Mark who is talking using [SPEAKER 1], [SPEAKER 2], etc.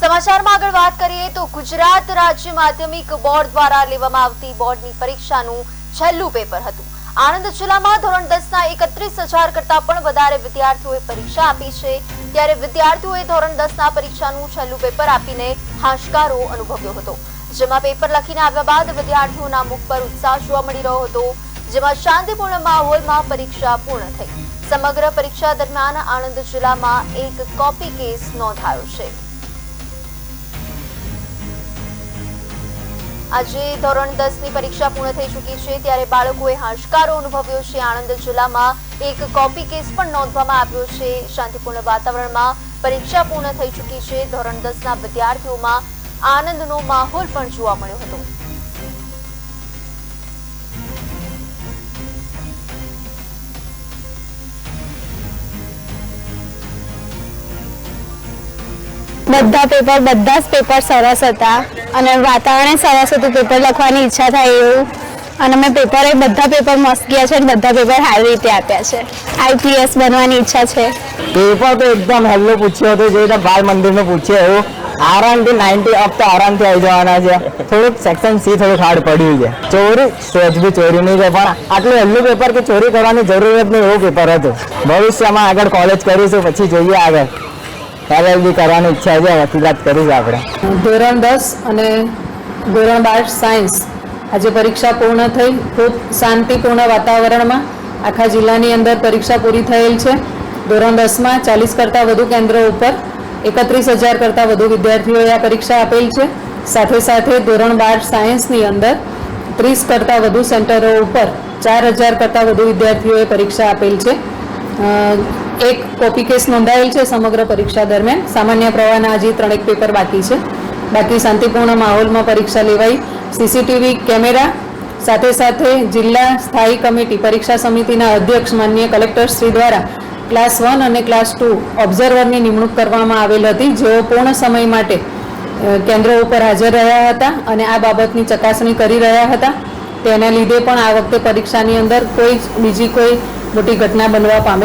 [SPEAKER 1] સમાચારમાં આગળ વાત કરીએ તો ગુજરાત રાજ્ય માધ્યમિક બોર્ડ દ્વારા લેવામાં આવતી બોર્ડની પરીક્ષાનું છેલ્લું પેપર હતું. આણંદ જિલ્લામાં ધોરણ દસના એકત્રીસ હજાર કરતા પણ વધારે વિદ્યાર્થીઓએ પરીક્ષા આપી છે. ત્યારે વિદ્યાર્થીઓએ ધોરણ દસના પરીક્ષાનું છેલ્લું પેપર આપીને હાશકારો અનુભવ્યો હતો. જેમાં પેપર લખીને આવ્યા બાદ વિદ્યાર્થીઓના મુખ પર ઉત્સાહ જોવા મળી રહ્યો હતો. જેમાં શાંતિપૂર્ણ માહોલમાં પરીક્ષા પૂર્ણ થઈ. સમગ્ર પરીક્ષા દરમિયાન આણંદ જિલ્લામાં એક કોપી કેસ નોંધાયો છે. આજે ધોરણ દસની પરીક્ષા પૂર્ણ થઈ ચૂકી છે, ત્યારે બાળકોએ હાશકારો અનુભવ્યો છે. આણંદ જિલ્લામાં એક કોપી કેસ પણ નોંધવામાં આવ્યો છે. શાંતિપૂર્ણ વાતાવરણમાં પરીક્ષા પૂર્ણ થઈ ચૂકી છે. ધોરણ દસ ના વિદ્યાર્થીઓમાં આનંદનો માહોલ પણ જોવા મળ્યો હતો.
[SPEAKER 2] બધા પેપર બધા જ પેપર સરસ હતા. અને વાતાવરણ સરસ હતું પેપર લખવાની ઈચ્છા થાય એવું. અને મેં પેપર એ બધા પેપર મસ્ત ગયા છે અને બધા પેપર સારી રીતે આપ્યા છે. આઈપીએસ બનવાની ઈચ્છા છે.
[SPEAKER 3] પેપર તો એકદમ હેલ્લો પૂછ્યો હતો, જે રીતે બાળ મંદિરનું પૂછ્યું એવું. આરામથી નાઇન્ટી અપ તો આરામથી આવી જવાના છે. થોડુંક સેક્શન સી થોડું હાર્ડ પડ્યું છે. ચોરી સ્ટેજ બી ચોરી નહીં છે પણ આટલું હેલ્લું પેપર કે ચોરી કરવાની જરૂરત નહીં એવું પેપર હતું. ભવિષ્યમાં આગળ કોલેજ કરીશું, પછી જોઈએ આગળ. એલએલબી કરવાની ઈચ્છા છે વકીલાત કરીશું આપણે.
[SPEAKER 4] ધોરણ દસ અને ધોરણ બાર સાયન્સ આજે પરીક્ષા પૂર્ણ થઈ, ખૂબ શાંતિપૂર્ણ વાતાવરણમાં આખા જિલ્લાની અંદર પરીક્ષા પૂરી થયેલ છે. ધોરણ દસમાં ચાલીસ કરતાં વધુ કેન્દ્રો ઉપર એકત્રીસ હજાર કરતાં વધુ વિદ્યાર્થીઓએ આ પરીક્ષા આપેલ છે. સાથે સાથે ધોરણ બાર સાયન્સની અંદર ત્રીસ કરતાં વધુ સેન્ટરો ઉપર ચાર હજાર કરતાં વધુ વિદ્યાર્થીઓએ પરીક્ષા આપેલ છે. એક કોપી કેસ નોંધાયેલ છે સમગ્ર પરીક્ષા દરમિયાન. સામાન્ય પ્રવાહના હજી ત્રણેક પેપર બાકી છે. બાકી શાંતિપૂર્ણ માહોલમાં પરીક્ષા લેવાઈ. સીસીટીવી કેમેરા, સાથે સાથે જિલ્લા સ્થાયી કમિટી, પરીક્ષા સમિતિના અધ્યક્ષ, માન્ય કલેક્ટરશ્રી દ્વારા ક્લાસ વન અને ક્લાસ ટુ ઓબ્ઝર્વરની નિમણૂક કરવામાં આવેલ હતી. જેઓ પૂર્ણ સમય માટે કેન્દ્રો ઉપર હાજર રહ્યા હતા અને આ બાબતની ચકાસણી કરી રહ્યા હતા. તેના લીધે પણ આ વખતે પરીક્ષાની અંદર કોઈ બીજી કોઈ મોટી ઘટના બનવા પામેલ